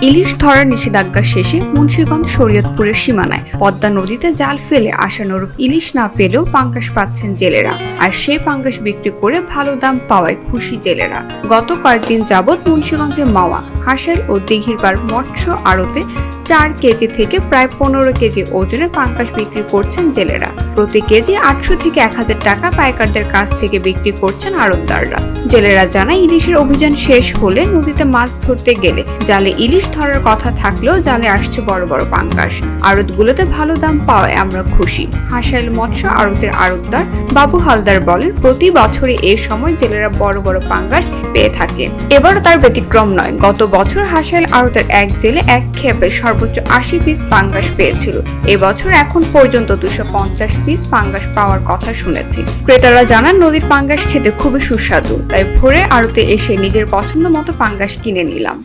ইলিশ ধরার নিষেধাজ্ঞা শেষে মুন্সীগঞ্জ শরীয়তপুরের সীমানায় পদ্মা নদীতে জাল ফেলে আশানুরূপ ইলিশ না পেলেও পাঙ্কাশ পাচ্ছেন জেলেরা। আর সে পাঙ্কাশ বিক্রি করে ভালো দাম পাওয়ায় খুশি জেলেরা। গত কয়েকদিন যাবৎ মুন্সীগঞ্জের মাওয়া হাসাইল ও দিঘিরপার মৎস্য আড়তে চার কেজি থেকে প্রায় পনেরো কেজি ওজনের পাঙ্কাশ বিক্রি করছেন জেলেরা। প্রতি কেজি আটশো থেকে এক হাজার টাকা পাইকারদের কাছ থেকে বিক্রি করছেন আড়তদাররা। জেলেরা জানায়, ইলিশের অভিযান শেষ হলে নদীতে মাছ ধরতে গেলে জালে ইলিশ ধরার কথা থাকলেও জালে আসছে বড় বড় পাঙ্গাস। আড়তগুলোতে ভালো দাম পাওয়ায় আমরা খুশি। হাসাইল মৎস্য আড়তের আড়তদার বাবু হালদার বলেন, প্রতি বছরে এই সময় জেলেরা বড় বড় পাঙ্গাস পেয়ে থাকে। এবারও তার ব্যতিক্রম নয়। গত বছর হাসাইল আড়তের এক জেলে এক ক্ষেপে সর্বোচ্চ আশি পিস পাঙ্গাস পেয়েছিল। এবছর এখন পর্যন্ত দুশো পঞ্চাশ পিস পাঙ্গাস পাওয়ার কথা শুনেছি। ক্রেতারা জানান, নদীর পাঙ্গাস খেতে খুবই সুস্বাদু, তাই ভোরে আড়তে এসে নিজের পছন্দ মতো পাঙ্গাস কিনে নিলাম।